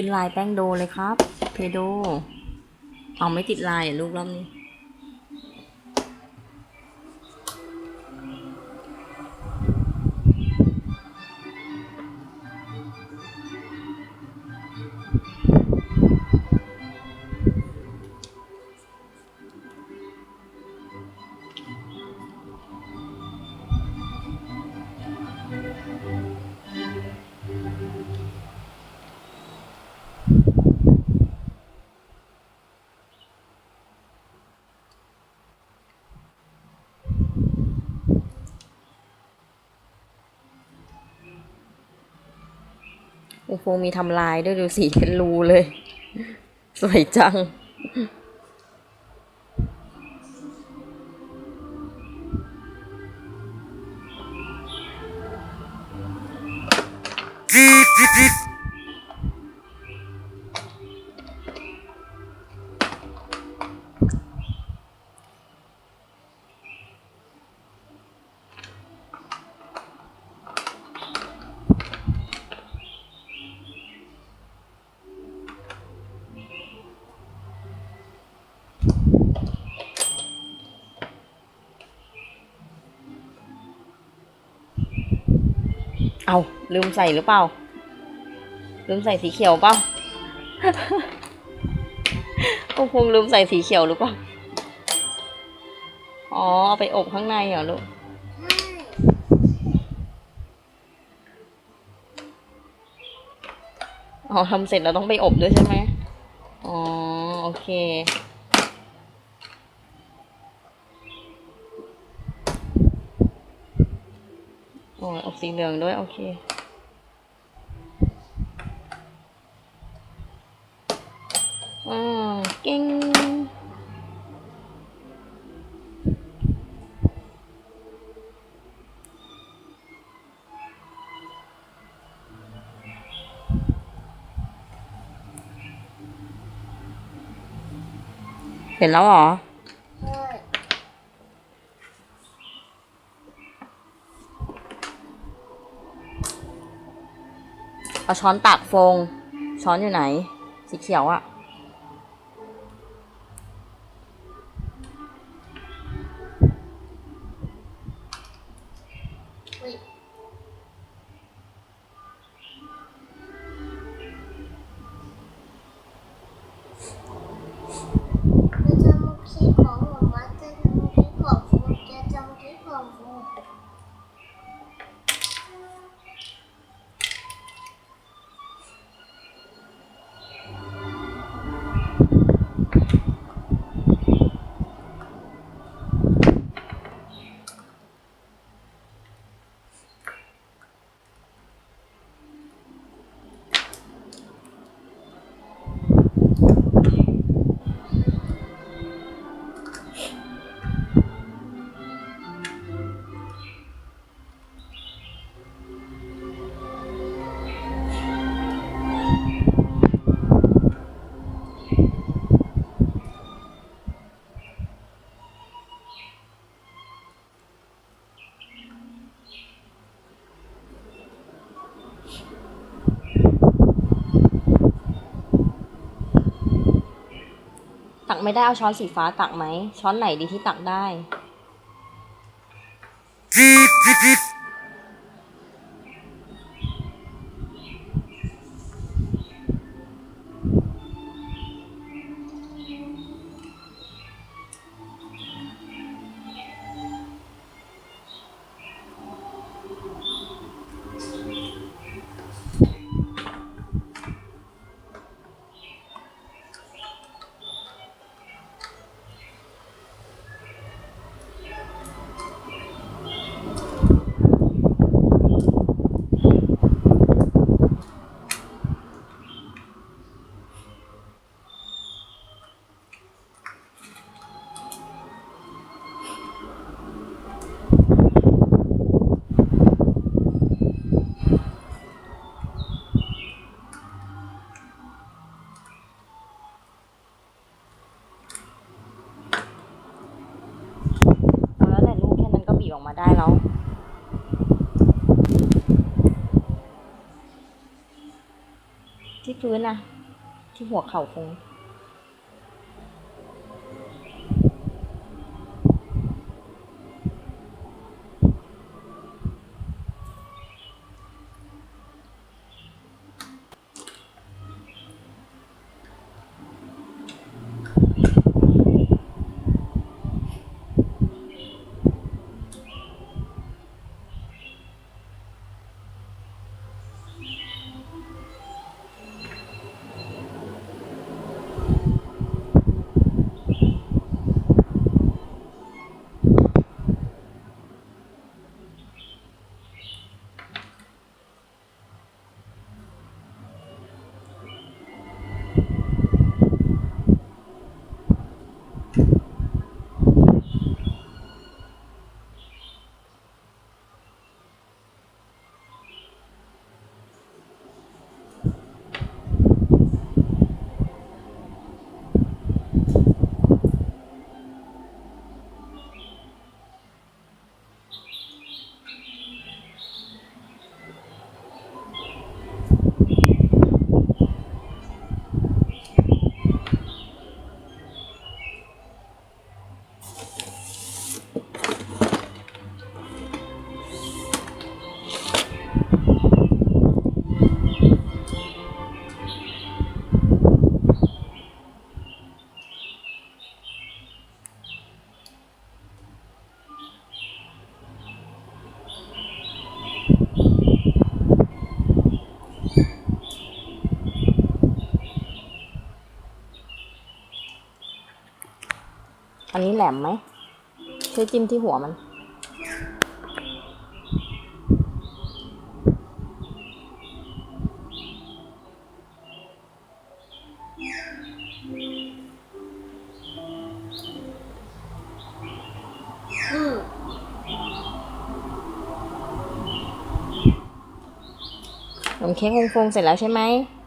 ขึ้นลายแป้งโดเลยครับ เพโด เอาไม่ติดลายอะลูกรอบนี้ โอ้โหมีทำลายด้วยดูสีเป็นรูเลย สวยจัง เอาลืมใส่หรือเปล่า ลืมใส่สีเขียวเปล่าก็คงลืมใส่สีเขียวหรือเปล่า อ๋อเอาไปอบข้างในเหรอลูกอ๋อทำเสร็จแล้วต้องไปอบด้วยใช่ไหมอ๋อ โอเค โอ้ยอบสีเหลืองด้วย โอเค อ่าเก่งเห็นแล้วเหรอ เอาช้อนตักโฟง ช้อนอยู่ไหน สีเขียวอะ่ะ กไม่ได้เอาช้อนสีฟ้าตักไหม ช้อนไหนดีที่ตักได้ พื้นนะที่หัวเข่าคง อันนี้แหลมไหมช่วยจิ้มที่หัวมัน อืมขนมเค้กฟงๆเสร็จแล้วใช่ไหมใ